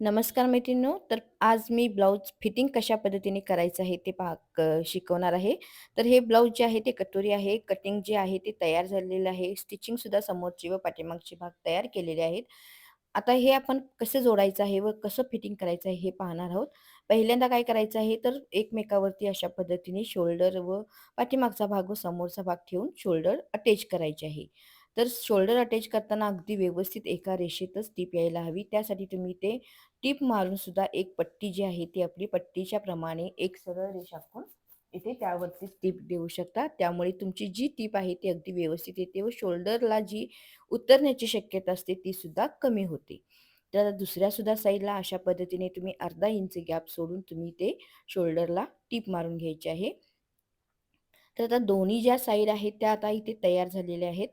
नमस्कार मैत्रिणींनो. तर आज मी ब्लाऊज फिटिंग कशा पद्धतीने करायचं आहे ते पहा क शिकवणार आहे. तर हे ब्लाऊज जे आहे ते कटोरी आहे. कटिंग जे आहे ते तयार झालेलं आहे. स्टिचिंगसुद्धा समोरची व पाठीमागचे भाग तयार केलेले आहेत. आता हे आपण कसं जोडायचं आहे व कसं फिटिंग करायचं आहे हे पाहणार आहोत. पहिल्यांदा काय करायचं आहे तर एकमेकावरती अशा पद्धतीने शोल्डर व पाठीमागचा भाग व समोरचा भाग ठेवून शोल्डर अटॅच करायचे आहे. तर शोल्डर अटॅच करताना अगदी व्यवस्थित एका रेषेतच टीप यायला हवी. त्यासाठी तुम्ही ते टीप मारून सुद्धा एक पट्टी जी आहे ती आपली पट्टीच्या प्रमाणे एक सरळ रेषा आपण इथे त्यावरती टीप देऊ शकता. त्यामुळे तुमची जी टीप आहे ती अगदी व्यवस्थित येते व शोल्डरला जी उतरण्याची शक्यता असते ती सुद्धा कमी होते. तर दुसऱ्या सुद्धा साईडला अशा पद्धतीने तुम्ही अर्धा इंच गॅप सोडून तुम्ही ते शोल्डरला टीप मारून घ्यायची आहे. तर आता दोन्ही ज्या साईड आहेत त्या आता इथे तयार झालेल्या आहेत.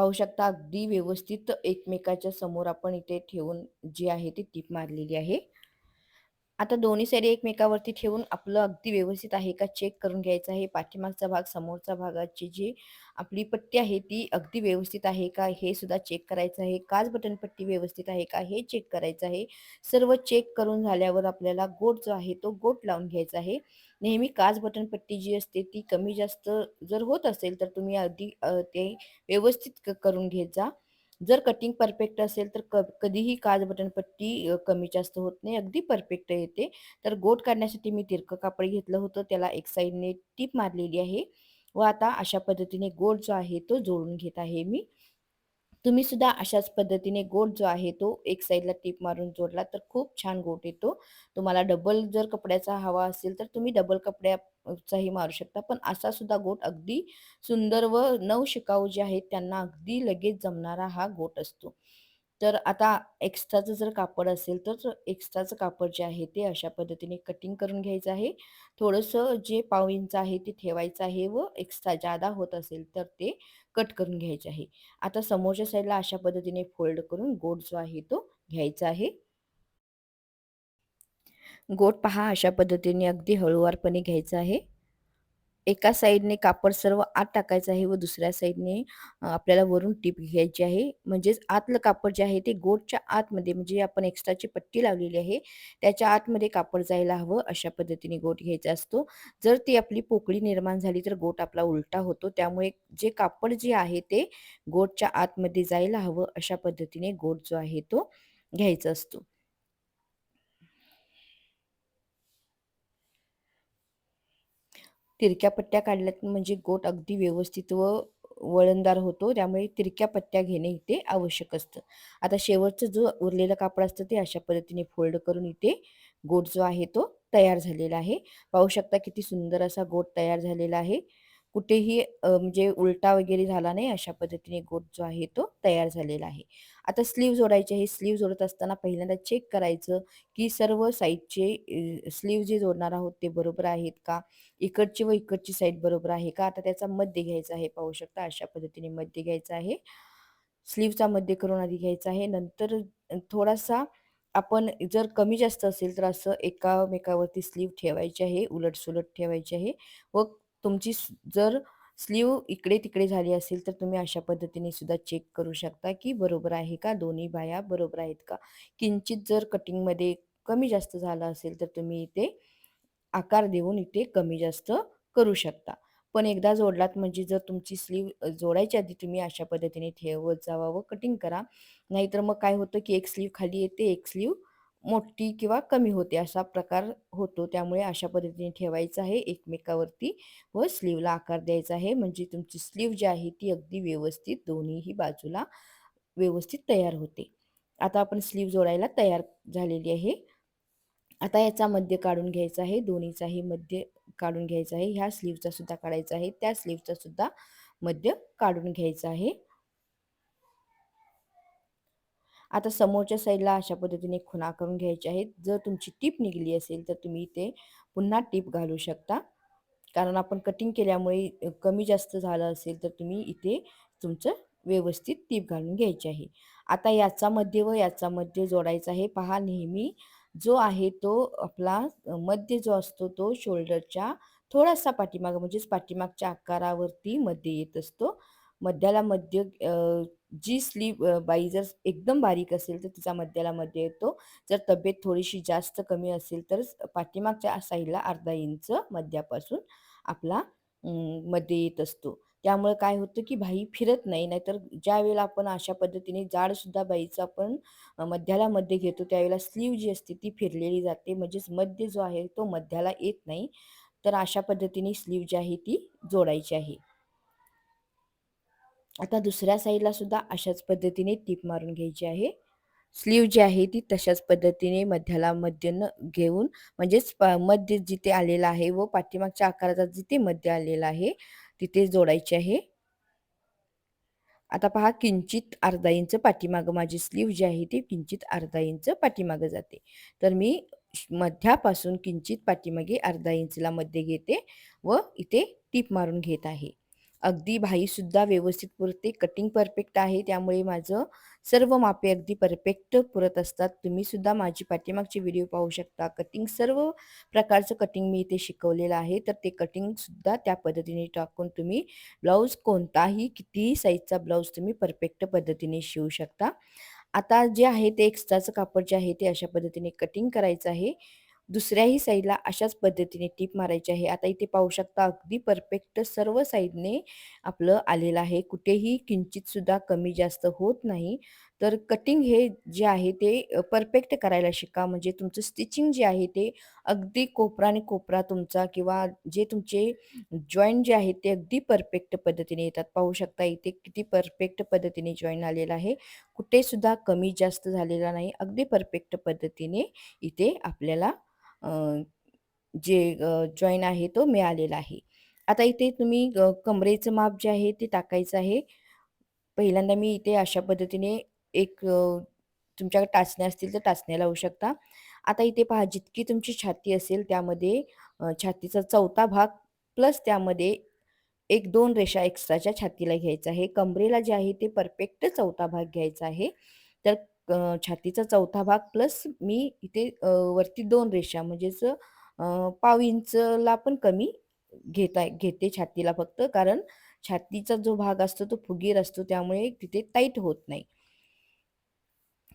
पाहू शकता अगदी व्यवस्थित एकमेकाच्या समोर आपण इथे ठेवून जी आहे ती टीप मारलेली आहे. आता दोन्ही साईड एकमेकावरती ठेवून आपलं अगदी व्यवस्थित आहे का चेक करून घ्यायचं आहे. पाठीमागचा भाग, समोरचा भागाची जी आपली पट्टी आहे ती अगदी व्यवस्थित आहे का हे सुद्धा चेक करायचं आहे. काच बटन पट्टी व्यवस्थित आहे का हे चेक करायचं आहे. सर्व चेक करून झाल्यावर आपल्याला गोट जो आहे तो गोट लावून घ्यायचा आहे. नेहमी काच बटन पट्टी जी असते ती कमी जास्त जर होत असेल तर तुम्ही अगदी ते व्यवस्थित करून घेत जा. जर कटिंग परफेक्ट असेल तर क कधीही काज बटन पट्टी कमी जास्त होत नाही. अगदी परफेक्ट येते. तर गोट काढण्यासाठी मी तिरकं कापड घेतलं होतं. त्याला एक साईडने टीप मारलेली आहे व आता अशा पद्धतीने गोट जो आहे तो जोडून घेत आहे मी. तुम्ही सुद्धा अशाच पद्धतीने गोट जो आहे तो एक साईडला टीप मारून जोडला तर खूप छान गोट येतो. तुम्हाला डबल जर कपड्याचा हवा असेल तर तुम्ही डबल कपड्याचाही मारू शकता. पण असा सुद्धा गोट अगदी सुंदर व नवशिकाऊ जे आहेत त्यांना अगदी लगेच जमणारा हा गोट असतो. तर आता एक्स्ट्राचं जर कापड असेल तर एक्स्ट्राचं कापड जे आहे ते अशा पद्धतीने कटिंग करून घ्यायचं आहे. थोडंसं जे पाव इंच आहे ते ठेवायचं आहे व एक्स्ट्रा जादा होत असेल तर ते कट करून घ्यायचे आहे. आता समोरच्या साईडला अशा पद्धतीने फोल्ड करून गोट जो आहे तो घ्यायचा आहे. गोट पहा अशा पद्धतीने अगदी हळूवारपणे घ्यायचा आहे. एका साईडने कापड सर्व आत टाकायचं आहे व दुसऱ्या साईडने आपल्याला वरून टीप घ्यायची आहे. म्हणजेच आतलं कापड जे आहे ते गोटच्या आतमध्ये म्हणजे आपण एक्स्ट्राची पट्टी लावलेली आहे, त्याच्या आतमध्ये कापड जायला हवं अशा पद्धतीने गोट घ्यायचा असतो. जर ती आपली पोकळी निर्माण झाली तर गोट आपला उलटा होतो. त्यामुळे जे कापड जे आहे ते गोटच्या आतमध्ये जायला हवं अशा पद्धतीने गोट जो आहे तो घ्यायचा असतो. तिरक्या पट्ट्या काढल्यात म्हणजे गोट अगदी व्यवस्थित व वळणदार होतो. त्यामुळे तिरक्या पट्ट्या घेणे इथे आवश्यक असतं. आता शेवटचं जो उरलेलं कापड असतं ते अशा पद्धतीने फोल्ड करून इथे गोट जो आहे तो तयार झालेला आहे. पाहू शकता किती सुंदर असा गोट तयार झालेला आहे. कुठेही म्हणजे उलटा वगैरे झाला नाही अशा पद्धतीने गोट जो आहे तो तयार झालेला आहे. आता स्लीव जोडायचे आहे. स्लीव जोडत असताना पहिल्यांदा चेक करायचं की सर्व साईडचे स्लीव जे जोडणार आहोत ते बरोबर आहेत का? इकडची व इकडची साईड बरोबर आहे का? आता त्याचा मध्य घ्यायचा आहे. पाहू शकता अशा पद्धतीने मध्य घ्यायचा आहे. स्लीवचा मध्य करून आधी घ्यायचा आहे. नंतर थोडासा आपण जर कमी जास्त असेल तर असं एकामेकावरती स्लीव ठेवायची आहे. उलट-सुलट ठेवायची आहे व तुमची जर स्लीव इकडे-तिकडे झाली असेल तर तुम्ही अशा पद्धतीने सुद्धा चेक करू शकता की बरोबर आहे का? दोन्ही बाया बरोबर आहेत का? किंचित जर कटिंगमध्ये कमी जास्त झालं असेल तर तुम्ही इथे आकार देऊन इथे कमी जास्त करू शकता. पण एकदा जोडलात म्हणजे जर तुमची स्लीव जोडायच्या आधी तुम्ही अशा पद्धतीने ठेवत जावा व कटिंग करा. नाहीतर मग काय होतं की एक स्लीव खाली येते, एक स्लीव मोठी किंवा कमी होते असा प्रकार होतो. त्यामुळे अशा पद्धतीने ठेवायचं आहे एकमेकावरती व स्लीवला आकार द्यायचा आहे. म्हणजे तुमची स्लीव जी आहे ती अगदी व्यवस्थित दोन्हीही बाजूला व्यवस्थित तयार होते. आता आपण स्लीव जोडायला तयार झालेली आहे. आता याचा मध्य काढून घ्यायचा आहे. दोन्हीचाही मध्य काढून घ्यायचा आहे. ह्या स्लीवचा सुद्धा काढायचा आहे. त्या स्लीवचा सुद्धा मध्य काढून घ्यायचा आहे. आता समोरच्या साईडला अशा पद्धतीने खुणा करून घ्यायच्या आहेत. जर तुमची टीप निघली असेल तर तुम्ही इथे पुन्हा टीप घालू शकता. कारण आपण कटिंग केल्यामुळे कमी जास्त झालं असेल तर तुम्ही इथे तुमचं व्यवस्थित टीप घालून घ्यायची आहे. आता याचा मध्य व याचा मध्य जोडायचा आहे. पहा नेहमी जो आहे तो आपला मध्य जो असतो तो शोल्डरच्या थोडासा पाठीमाग म्हणजेच पाठीमागच्या आकारावरती मध्ये येत असतो. मध्याला मध्य जी स्लीव बाई जर एकदम बारीक असेल तर तिचा मध्याला मध्य येतो. जर तब्येत थोडीशी जास्त कमी असेल तर पाठीमागच्या साईडला अर्धा इंच मध्यापासून आपला मध्ये येत असतो. त्यामुळे काय होतं की बाई फिरत नाही नाहीतर ज्या वेळेला आपण अशा पद्धतीने जाडसुद्धा बाईचं आपण मध्याला मध्ये घेतो त्यावेळेला स्लीव जी असते ती फिरलेली जाते. म्हणजेच मध्य जो आहे तो मध्याला येत नाही. तर अशा पद्धतीने स्लीव जी आहे ती जोडायची आहे. आता दुसऱ्या साईडला सुद्धा अशाच पद्धतीने टीप मारून घ्यायची आहे. स्लीव जी आहे ती तशाच पद्धतीने मध्याला मध्य न घेऊन म्हणजेच मध्य जिथे आलेलं आहे व पाठीमागच्या आकाराचा जिथे मध्य आलेला आहे तिथे जोडायचे आहे. आता पहा किंचित अर्धा इंच पाठीमागं माझी स्लीव जी आहे ती किंचित अर्धा इंच पाठीमागं जाते. तर मी मध्यापासून किंचित पाठीमागे अर्धा इंचला मध्ये घेते व इथे टीप मारून घेत आहे. अगदी भाईसुद्धा व्यवस्थित पुरते. कटिंग परफेक्ट आहे. त्यामुळे माझं सर्व मापे अगदी परफेक्ट पुरत असतात. तुम्हीसुद्धा माझी पाठीमागचे व्हिडिओ पाहू शकता. कटिंग सर्व प्रकारचं कटिंग मी इथे शिकवलेलं आहे. तर ते कटिंगसुद्धा त्या पद्धतीने टाकून तुम्ही ब्लाऊज कोणताही कितीही साईजचा ब्लाऊज तुम्ही परफेक्ट पद्धतीने शिवू शकता. आता जे आहे ते एक्स्ट्राचं कापड जे आहे ते अशा पद्धतीने कटिंग करायचं आहे. दुसऱ्याही साईडला अशाच पद्धतीने टीप मारायची आहे. आता इथे पाहू शकता अगदी परफेक्ट सर्व साईडने आपलं आलेलं आहे. कुठेही किंचितसुद्धा कमी जास्त होत नाही. तर कटिंग हे जे आहे ते परफेक्ट करायला शिका. म्हणजे तुमचं स्टिचिंग जे आहे ते अगदी कोपरा आणि कोपरा तुमचा किंवा जे तुमचे जॉईंट जे आहेत ते अगदी परफेक्ट पद्धतीने येतात. पाहू शकता इथे किती परफेक्ट पद्धतीने जॉईन आलेला आहे. कुठेसुद्धा कमी जास्त झालेला नाही. अगदी परफेक्ट पद्धतीने इथे आपल्याला जे जॉईन आहे तो मिळालेला आहे. आता इथे तुम्ही कमरेचं माप जे आहे ते टाकायचं आहे. पहिल्यांदा मी इथे अशा पद्धतीने एक तुमच्याकडे टाचण्या असतील तर टाचण्या लावू शकता. आता इथे पहा जितकी तुमची छाती असेल त्यामध्ये छातीचा चौथा भाग प्लस त्यामध्ये एक दोन रेषा एक्स्ट्राच्या छातीला घ्यायचा आहे. कमरेला जे आहे ते परफेक्ट चौथा भाग घ्यायचा आहे. तर छातीचा चौथा भाग प्लस मी इथे वरती दोन रेषा म्हणजेच पाव इंचला पण कमी घेता घेते छातीला फक्त. कारण छातीचा जो भाग असतो तो फुगीर असतो त्यामुळे तिथे टाईट होत नाही.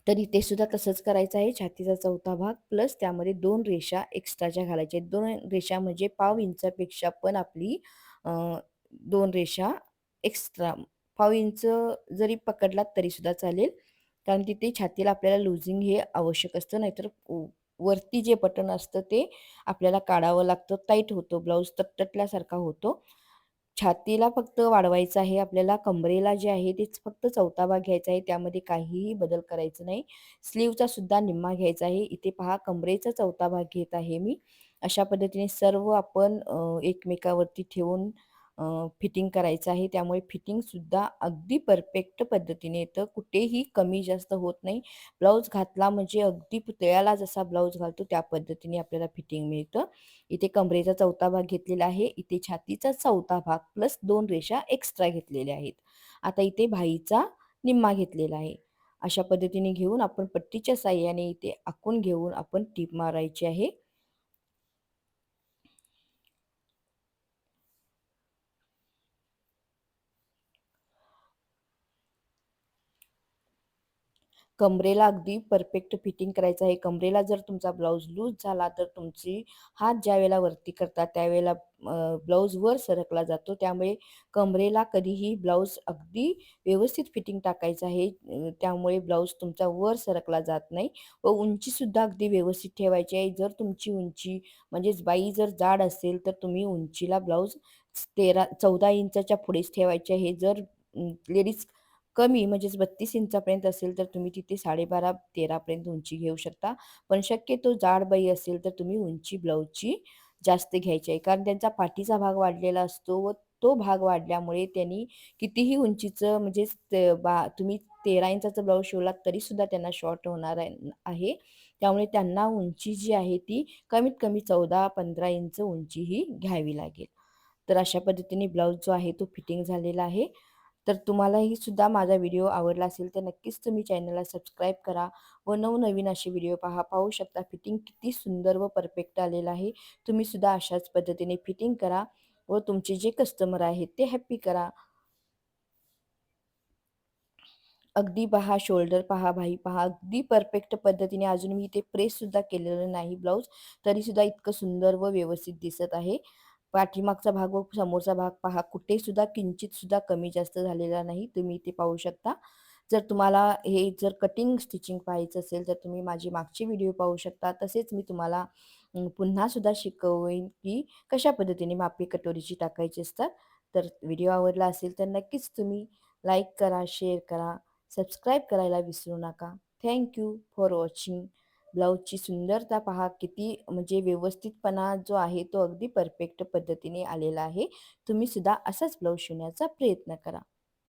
तर इथे सुद्धा तसंच करायचं आहे. छातीचा चौथा भाग प्लस त्यामध्ये दोन रेषा एक्स्ट्राच्या घालायच्या दोन रेषा म्हणजे पाव इंचापेक्षा पण आपली दोन रेषा एक्स्ट्रा. पाव इंच जरी पकडलात तरी सुद्धा चालेल. कारण तिथे छातीला आपल्याला लुझिंग हे आवश्यक असतं. नाहीतर वरती जे बटन असतं ते आपल्याला काढावं लागतं. टाईट होतो. ब्लाऊज तटतटल्यासारखा होतो. छातीला फक्त वाढवायचं आहे. आपल्याला कमरेला जे आहे तेच फक्त चौथा भाग घ्यायचा आहे. त्यामध्ये काहीही बदल करायचं नाही. स्लीवचा सुद्धा निम्मा घ्यायचा आहे. इथे पहा कमरेचा चौथा भाग घेत आहे मी. अशा पद्धतीने सर्व आपण एकमेकावरती ठेवून फिटिंग करायचं आहे. त्यामुळे फिटिंगसुद्धा अगदी परफेक्ट पद्धतीने येतं. कुठेही कमी जास्त होत नाही. ब्लाऊज घातला म्हणजे अगदी पुतळ्याला जसा ब्लाऊज घालतो त्या पद्धतीने आपल्याला फिटिंग मिळतं. इथे कमरेचा चौथा भाग घेतलेला आहे. इथे छातीचा चौथा भाग प्लस दोन रेषा एक्स्ट्रा घेतलेल्या आहेत. आता इथे भाईचा निम्मा घेतलेला आहे. अशा पद्धतीने घेऊन आपण पट्टीच्या साह्याने इथे आखून घेऊन आपण टीप मारायची आहे. कमरेला अगदी परफेक्ट फिटिंग करायचं आहे. कमरेला जर तुमचा ब्लाऊज लूज झाला तर तुमची हात ज्या वेळेला वरती करता त्यावेळेला ब्लाऊज वर सरकला जातो. त्यामुळे कमरेला कधीही ब्लाऊज अगदी व्यवस्थित फिटिंग टाकायचं आहे. त्यामुळे ब्लाऊज तुमचा वर सरकला जात नाही व उंचीसुद्धा अगदी व्यवस्थित ठेवायची आहे. जर तुमची उंची म्हणजेच बाई जर जाड असेल तर तुम्ही उंचीला ब्लाऊज तेरा चौदा इंचाच्या पुढेच ठेवायचे आहे. जर लेडीज कमी म्हणजेच बत्तीस इंचापर्यंत असेल तर तुम्ही तिथे साडेबारा तेरापर्यंत उंची घेऊ शकता. पण शक्यतो जाड बाई असेल तर तुम्ही उंची ब्लाऊजची जास्त घ्यायची आहे. कारण त्यांचा पाठीचा भाग वाढलेला असतो व तो भाग वाढल्यामुळे त्यांनी कितीही उंचीचं म्हणजे बा तुम्ही तेरा इंचाचं ब्लाऊज शिवलात तरीसुद्धा त्यांना शॉर्ट होणार आहे त्यामुळे त्यांना उंची जी आहे ती कमीत कमी चौदा पंधरा इंच उंची ही घ्यावी लागेल. तर अशा पद्धतीने ब्लाऊज जो आहे तो फिटिंग झालेला आहे. तर तुम्हालाही सुद्धा माझा व्हिडिओ आवडला असेल तर नक्कीच तुम्ही चॅनलला सबस्क्राईब करा व नवनवीन असे व्हिडिओ पहा. पाहू शकता फिटिंग किती सुंदर व परफेक्ट आलेलं आहे. तुम्ही सुद्धा अशाच पद्धतीने फिटिंग करा व तुमचे जे कस्टमर आहेत ते हॅप्पी करा. अगदी पहा शोल्डर पहा भाई पहा अगदी परफेक्ट पद्धतीने अजून मी इथे प्रेससुद्धा केलेलं नाही ब्लाऊज. तरीसुद्धा इतकं सुंदर व व्यवस्थित दिसत आहे. पाठीमागचा भाग व समोरचा भाग पहा. कुठे सुद्धा किंचित सुद्धा कमी जास्त झालेला नाही. तुम्ही इथे पाहू शकता. जर तुम्हाला हे जर कटिंग स्टिचिंग पाहायचं असेल तर तुम्ही माझी मागची व्हिडिओ पाहू शकता. तसेच मी तुम्हाला पुन्हा सुद्धा शिकवेन की कशा पद्धतीने मापी कटोरीची टाकायची असतात. तर व्हिडिओ आवडला असेल तर नक्कीच तुम्ही लाईक करा शेअर करा. सबस्क्राईब करायला विसरू नका. थँक्यू फॉर वॉचिंग ब्लाऊजची सुंदरता पहा किती म्हणजे व्यवस्थितपणा जो आहे तो अगदी परफेक्ट पद्धतीने आलेला आहे. तुम्ही सुद्धा असाच ब्लाऊज शिवण्याचा प्रयत्न करा.